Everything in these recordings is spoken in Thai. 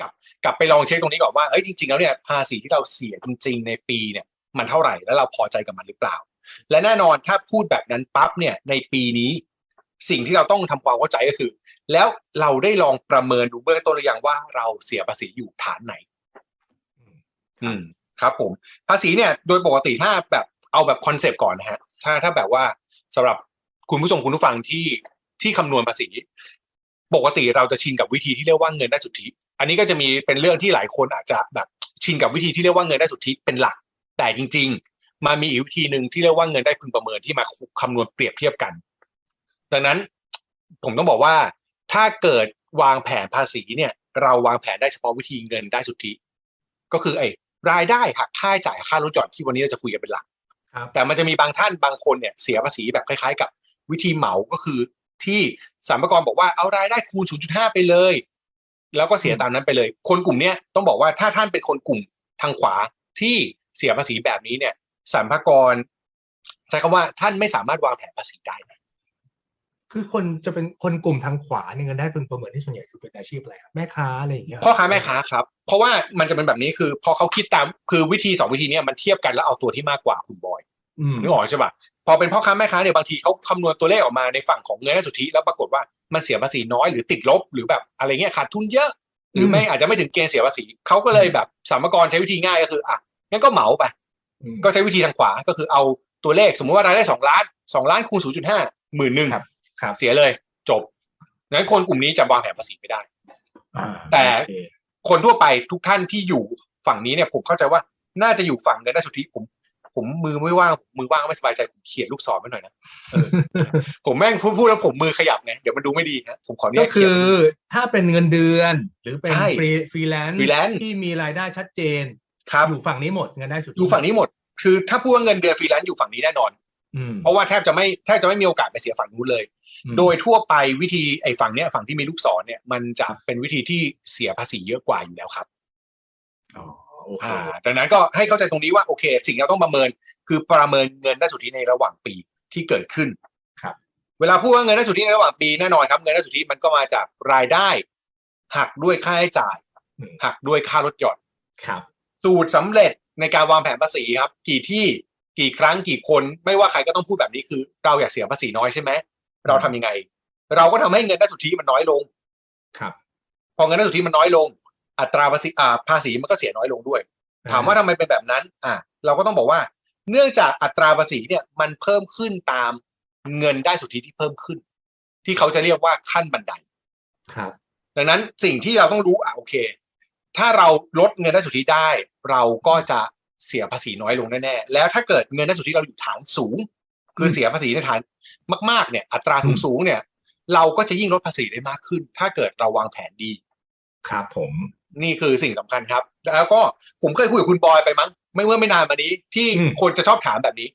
กลับกลับไปลองเช็คตรงนี้ก่อนว่าเอ้ยจริง ๆ แล้วเนี่ยภาษีที่เราเสียจริง ๆ ในปีเนี่ยมันเท่าไหร่แล้วเราพอใจกับมันหรือเปล่า และแน่นอนถ้าพูดแบบนั้นปั๊บเนี่ยในปีนี้สิ่งที่เราต้องทำความเข้าใจก็คือ แล้วเราได้ลองประเมินดูเบื้องต้นหรือยังว่าเราเสียภาษีอยู่ฐานไหน อืมครับผม ภาษีเนี่ยโดยปกติถ้าแบบเอาแบบคอนเซปต์ก่อนนะฮะถ้าถ้าแบบว่าสำหรับคุณผู้ชมคุณผู้ฟังที่ที่คำนวณภาษี ปกติเราจะชินกับวิธีที่เรียกว่าเงินได้สุทธิ อันนี้ก็จะมีเป็นเรื่องที่หลายคนอาจจะแบบชินกับวิธีที่เรียกว่าเงินได้สุทธิเป็นหลัก แต่จริง ๆ มามีอีกวิธีหนึ่งที่เรียกว่าเงินได้พึงประเมินที่มาคำนวณเปรียบเทียบกัน ดังนั้นผมต้องบอกว่าถ้าเกิดวางแผนภาษีเนี่ย เราวางแผนได้เฉพาะวิธีเงินได้สุทธิ ก็คือไอ้รายได้หักค่าใช้จ่ายค่าลดหย่อนที่วันนี้เราจะคุยกันเป็นหลักแต่มันจะมีบางท่านบางคนเนี่ยเสียภาษีแบบคล้าย ๆ กับวิธีเหมาก็คือที่สรรพากรบอกว่าเอารายได้คูณ 0.5 ไปเลย แล้วก็เสียตามนั้นไปเลย คนกลุ่มเนี้ยต้องบอกว่าถ้าท่านเป็นคนกลุ่มทางขวาที่เสียภาษีแบบนี้เนี่ยสรรพากรใช้คำว่าท่านไม่สามารถวางแผนภาษีได้นะคือคนจะเป็นคนกลุ่มทางขวาเนี่ยเงินได้พึงประเมินที่ส่วนใหญ่คือเป็นอาชีพอะไรครับแม่ค้าอะไรอย่างเงี้ยพ่อค้าแม่ค้าครับ เพราะว่ามันจะเป็นแบบนี้คือพอเขาคิดตามคือวิธีสองวิธีเนี้ยมันเทียบกันแล้วเอาตัวที่มากกว่าคุณบอยอืมนึกออกใช่ปะพอเป็นพ่อค้าแม่ค้าเนี่ยบางทีเขาคำนวณตัวเลขออกมาในฝั่งของเงินได้สุทธิแล้วปรากฏว่า มันเสียภาษีน้อยหรือติดลบหรือแบบอะไรเงี้ยขาดทุนเยอะ หรือไม่อาจจะไม่ถึงเกณฑ์เสียภาษีเขาก็เลยแบบสรรพากรใช้วิธีง่ายก็คืออะงั้นก็เหมาไปอืมก็ใช้วิธีทางขวาก็คือเอาตัวเลขสมมติว่ารายได้สองล้านสองล้านคูณศูนย์จุดห้าหมื่นหนึ่งครับครับเสียเลยจบงั้นคนกลุ่มนี้จะวางแผนภาษีไม่ได้อ่าแต่โอเคคนทั่วไปทุกท่านที่อยู่ฝั่งนี้เนี่ยผมเข้าใจว่าน่าจะอยู่ฝั่งเงินได้สุทธิผม ผมมือไม่ว่างผมมือว่างไม่สบายใจผมเขียนลูกศรไว้หน่อยนะเออผมแม่งพูดพูดแล้วผมมือขยับไงเดี๋ยวมันดูไม่ดีนะผมขออนุก็ญาตคืเขียนอถ้าเป็นเงินเดือน หรือเป็นใช่ฟรีฟรีแลนซ์ freelance ที่มีรายได้ชัดเจนครับอยู่ฝั่งนี้หมดเงินได้สุดอยู่ฝั่งนี้หมด คือถ้าพูดว่าเงินเดือนฟรีแลนซ์อยู่ฝั่งนี้แน่นอนอืมเพราะว่าแทบจะไม่แทบจะไม่มีโอกาสไปเสียฝั่งนู้นเลยอืมโดยทั่วไปวิธีไอ้ฝั่งเนี้ยฝั่งที่มีลูกศรเนี่ย มันจะเป็นวิธีที่เสียภาษีเยอะกว่าอยู่แล้วครับ อ๋อโอเคอ่าดังนั้นก็ให้เข้าใจตรงนี้ว่าโอเค สิ่งที่เราต้องประเมิน คือประเมินเงินได้สุทธิในระหว่างปีที่เกิดขึ้นครับ เวลาพูดว่าเงินได้สุทธิในระหว่างปีแน่นอนครับ เงินได้สุทธิมันก็มาจากรายได้ หักด้วยค่าใช้จ่ายอืมหักด้วยค่าลดหย่อนครับสูตรสำเร็จในการวางแผนภาษีครับ กี่ที่กี่ครั้งกี่คนไม่ว่าใครก็ต้องพูดแบบนี้คือ เราอยากเสียภาษีน้อยใช่ไหมเราทำยังไง เราก็ทำให้เงินได้สุทธิมันน้อยลงครับ พอเงินได้สุทธิมันน้อยลง อัตราภาษีอ่าภาษีมันก็เสียน้อยลงด้วย ถามว่าทำไมเป็นแบบนั้น อะเราก็ต้องบอกว่า เนื่องจากอัตราภาษีเนี่ยมันเพิ่มขึ้นตามเงินได้สุทธิที่เพิ่มขึ้น ที่เขาจะเรียกว่าขั้นบันไดครับดังนั้นสิ่งที่เราต้องรู้อะโอเค ถ้าเราลดเงินได้สุทธิได้ เราก็จะเสียภาษีน้อยลงแน่ๆแล้วถ้าเกิดเงินได้สุทธิเราอยู่ฐานสูง คือเสียภาษีในฐานมากๆเนี่ย อัตราสูงๆเนี่ย เราก็จะยิ่งลดภาษีได้มากขึ้น ถ้าเกิดเราวางแผนดี ครับผม นี่คือสิ่งสำคัญครับ แล้วก็ผมเคยคุยกับคุณบอยไปมั้งไม่เมื่อไม่นานมานี้ ที่อืมคนจะชอบถามแบบนี้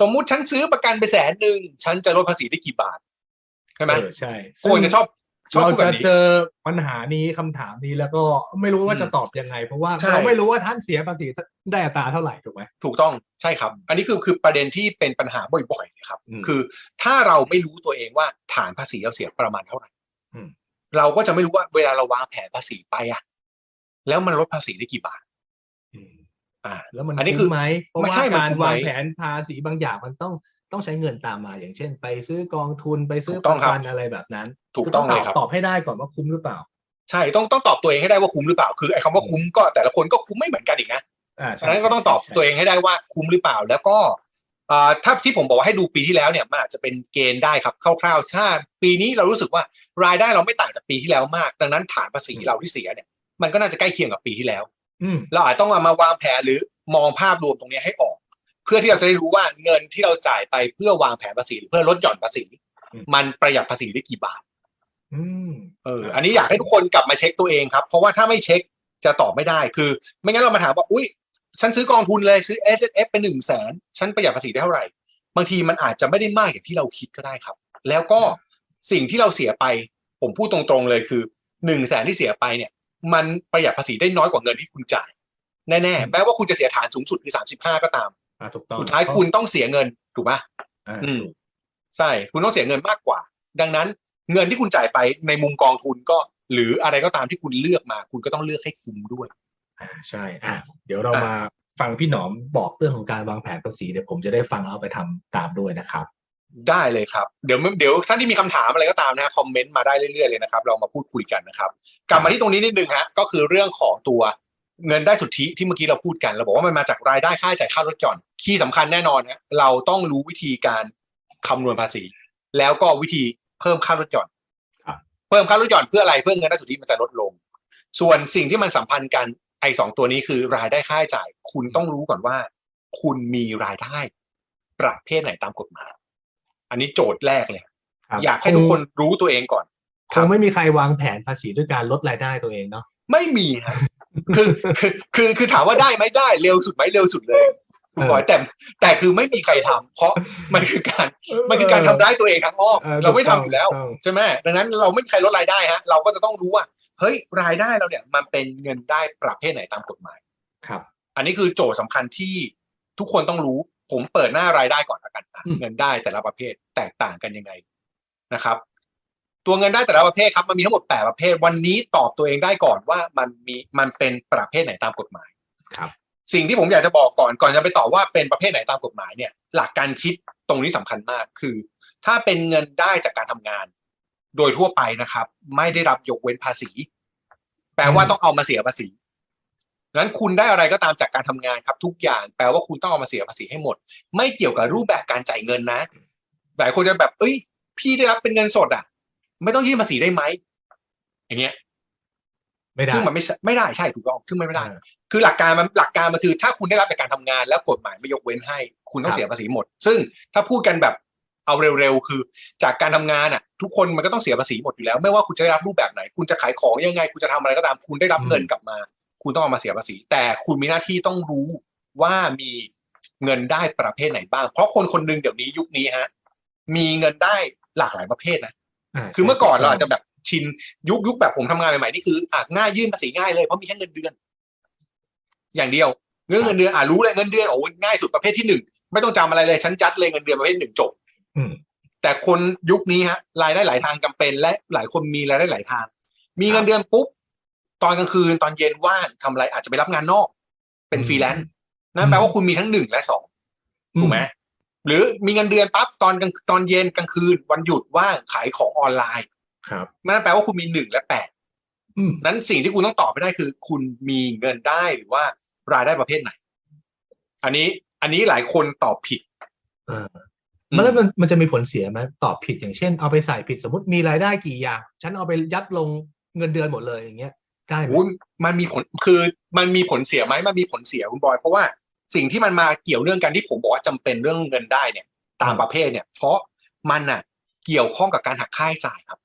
สมมุติฉันซื้อประกันไปแสนหนึ่งฉันจะลดภาษีได้กี่บาทใช่ไหมเออใช่คนจะชอบชอบเราพูดแบจะบนี้เจอปัญหานี้คำถามนี้แล้วก็ไม่รู้ว่าจะตอบยังไง เพราะว่าใช่เราไม่รู้ว่าท่านเสียภาษีได้อัตราเท่าไหร่ถูกไหมถูกต้องใช่ครับ อันนี้คือคือประเด็นที่เป็นปัญหาบ่อยๆนะครับอืมคือถ้าเราไม่รู้ตัวเองว่าฐานภาษีเราเสียประมาณเท่าไหร่อืมเราก็จะไม่รู้ว่าเวลาเราวางแผนภาษีไปอะ แล้วมันลดภาษีได้กี่บาทอืมอ่า แล้วมันอันนี้คืคุ้อมไหมเพราะไม่ว่าใช่มันการคุ้มไหมวางแผนภาษีบางอย่างมันต้องต้องใช้เงินตามมา อย่างเช่น ไปซื้อกองทุนไปซื้อถูกปต้องระครับกันอะไรแบบนั้น ถูกต้องตเลอยบครับตอบให้ได้ก่อนว่าคุ้มหรือเปล่า ใช่ต้องต้องตอบตัวเองให้ได้ว่าคุ้มหรือเปล่า คือไอ้คำว่าคุ้มก็แต่ละคนก็คุ้มไม่เหมือนกันอีกนะอ่าฉะนั้นก็ต้องตอบตัวเองให้ได้ว่าคุ้มหรือเปล่า แล้วก็อ่าถ้าที่ผมบอกว่าให้ดูปีที่แล้วเนี่ยมันอาจจะเป็นเกณฑ์ได้ครับคร่าวๆถ้าปีนี้เรารู้สึกว่ารายได้เราไม่ต่างจากปีที่แล้วมาก ดังนั้นฐานภาษีเราที่เสียเนี่ย มันก็น่าจะใกล้เคียงกับปีที่แล้วอืมเราอาจต้องเอามาวางแผนหรือมองภาพรวมตรงนี้ให้ออก เพื่อที่เราจะได้รู้ว่าเงินที่เราจ่ายไปเพื่อวางแผนภาษีหรือเพื่อลดหย่อนภาษี มันประหยัดภาษีได้กี่บาทอืมเออ อันนี้อยากให้ทุกคนกลับมาเช็คตัวเองครับ เพราะว่าถ้าไม่เช็คจะตอบไม่ได้คือ ไม่งั้นเรามาถามว่าอุ้ยฉันซื้อกองทุนเลยซื้อ S S F เป็นหนึ่งแสนฉันประหยัดภาษีได้เท่าไหร่ บางทีมันอาจจะไม่ได้มากอย่างที่เราคิดก็ได้ครับ แล้วก็สิ่งที่เราเสียไป ผมพูดตรงๆเลยคือหนึ่งแสนที่เสียไปเนี่ย มันประหยัดภาษีได้น้อยกว่าเงินที่คุณจ่าย แน่ๆแม้ว่าคุณจะเสียฐานสูงสุดคือสามสิบห้าก็ตามอ่าถูกต้องสุดท้ายคุณต้องเสียเงินถูกไหมอ่าอืมถูกใช่ คุณต้องเสียเงินมากกว่า ดังนั้นเงินที่คุณจ่ายไปในมุมกองทุนก็ หรืออะไรก็ตามที่คุณเลือกมา คุณก็ต้องเลือกให้คุ้มด้วยอ่าใช่อะเดี๋ยวเราอะมาฟังพี่หนอมบอกเรื่องของการวางแผนภาษีเดี๋ยวผมจะได้ฟังแล้วเอาไปทำตามด้วยนะครับ ได้เลยครับ เดี๋ยวเดี๋ยวท่านที่มีคำถามอะไรก็ตามนะฮะคอมเมนต์มาได้เรื่อยๆเลยนะครับ เรามาพูดคุยกันนะครับ กลับมาที่ตรงนี้นิดนึงฮะก็คือเรื่องของตัวเงินได้สุทธิที่เมื่อกี้เราพูดกันเราบอกว่ามันมาจากรายได้ค่าใช้จ่ายค่ารถหย่อนคีย์สำคัญแน่นอนฮะเราต้องรู้วิธีการคำนวณภาษี แล้วก็วิธีเพิ่มค่ารถหย่อนครับเพิ่มค่ารถหย่อนเพื่ออะไรเพื่อเงินได้สุทธิมันจะลดลง ส่วนสิ่งที่มันสัมพันธ์กันไอ้สองตัวนี้คือรายได้ค่าใช้จ่าย คุณต้องรู้ก่อนว่า คุณมีรายได้ประเภทไหนตามกฎหมาย อันนี้โจทย์แรกเลยครับอยากให้ทุกคนรู้ตัวเองก่อนคงไม่มีใครวางแผนภาษีด้วยการลดรายได้ตัวเองเนาะไม่มีฮะคือคือคือคือถามว่าได้ไหมได้เร็วสุดไหมเร็วสุดเลยคุณบอยแต่แต่คือไม่มีใครทำเพราะมันคือการมันคือการทำร้ายตัวเองทางอ้อมออเราไม่ทำถูกอยู่แล้วถูกต้องใช่ไหมดังนั้นเราไม่มีใครลดรายได้ฮะ เราก็จะต้องรู้ว่าเฮ้ยรายได้เราเนี่ย มันเป็นเงินได้ประเภทไหนตามกฎหมายครับ อันนี้คือโจทย์สำคัญที่ทุกคนต้องรู้ ผมเปิดหน้ารายได้ก่อนละกันอะอืมเงินได้แต่ละประเภทแตกต่างกันยังไงนะครับ ตัวเงินได้แต่ละประเภทครับมันมีทั้งหมดแปดประเภท วันนี้ตอบตัวเองได้ก่อนว่ามันมีมันเป็นประเภทไหนตามกฎหมายครับ สิ่งที่ผมอยากจะบอกก่อนก่อนจะไปตอบว่าเป็นประเภทไหนตามกฎหมายเนี่ย หลักการคิดตรงนี้สำคัญมากคือ ถ้าเป็นเงินได้จากการทำงาน โดยทั่วไปนะครับ ไม่ได้รับยกเว้นภาษี แปลว่าต้องเอามาเสียภาษี งั้นคุณได้อะไรก็ตามจากการทำงานครับ ทุกอย่างแปลว่าคุณต้องเอามาเสียภาษีให้หมด ไม่เกี่ยวกับรูปแบบการจ่ายเงินนะหลายคนจะแบบ เอ้ย พี่ได้รับเป็นเงินสดอะ ไม่ต้องยื่นภาษีได้ไหมอย่างเงี้ยไม่ได้ซึ่งมันไม่ใช่ไม่ได้ใช่ถูกต้องซึ่งไม่ได้อ่าคือหลักการมันหลักการมันคือ ถ้าคุณได้รับจากการทำงาน แล้วกฎหมายไม่ยกเว้นให้ คุณต้อครังบเสียภาษีหมด ซึ่งถ้าพูดกันแบบเอาเร็วๆคือ จากการทำงานอะ ทุกคนมันก็ต้องเสียภาษีหมดอยู่แล้ว ไม่ว่าคุณจะได้รับรูปแบบไหน คุณจะขายของยังไง คุณจะทำอะไรก็ตามคุณได้รับเงินกลับมา คุณต้องเอามาเสียภาษี แต่คุณมีหน้าที่ต้องรู้ว่ามีเงินได้ประเภทไหนบ้าง เพราะคนคนหนึ่งเดี๋ยวนี้ยุคนี้ฮะ มีเงินได้หลากหลายประเภทนะาคือเมื่อก่อนเราอาจจะแบบชินยุคยุคแบบผมทำงานใหม่ๆนี่คืออะง่ายยื่นภาษีง่ายเลยเพราะมีแค่เงินเดือน อย่างเดียวเรื่องเงินเดือนอะรู้เลยเงินเดือนโอ้ยง่ายสุดประเภทที่หนึ่งไม่ต้องจำอะไรเลยฉันจัดเลยเงินเดือนประเภทหนึ่งจบอืมแต่คนยุคนี้ฮะรายได้หลายทางจำเป็นและหลายคนมีรายได้หลายทาง มีเงินเดือนปุ๊บ ตอนกลางคืนตอนเย็นว่างทำอะไรอาจจะไปรับงานนอก เป็นฟรีแลนซ์นั่นแปลว่าคุณมีทั้งหนึ่งและสองถูกไหมหรือมีเงินเดือนปั๊บตอนกลางตอนเย็นกลางคืน วันหยุดว่างขายของออนไลน์ ครับนั่นแปลว่าคุณมีหนึ่งและแปดอืมนั้นสิ่งที่คุณต้องตอบไปได้คือ คุณมีเงินได้หรือว่ารายได้ประเภทไหน อันนี้ อันนี้หลายคนตอบผิดเออมันแล้วมันมันจะมีผลเสียไหมตอบผิดอย่างเช่น เอาไปใส่ผิดสมมติมีรายได้กี่อย่าง ฉันเอาไปยัดลงเงินเดือนหมดเลยอย่างเงี้ย ได้ไหมโอ้ยมันมีผลคือมันมีผลเสียไหมมันมีผลเสียคุณบอยเพราะว่าสิ่งที่มันมาเกี่ยวเนื่องกันที่ผมบอกว่าจำเป็นเรื่องเงินได้เนี่ย ตามประเภทเนี่ย เพราะมันน่ะ เกี่ยวข้องกับการหักค่าใช้จ่ายครับ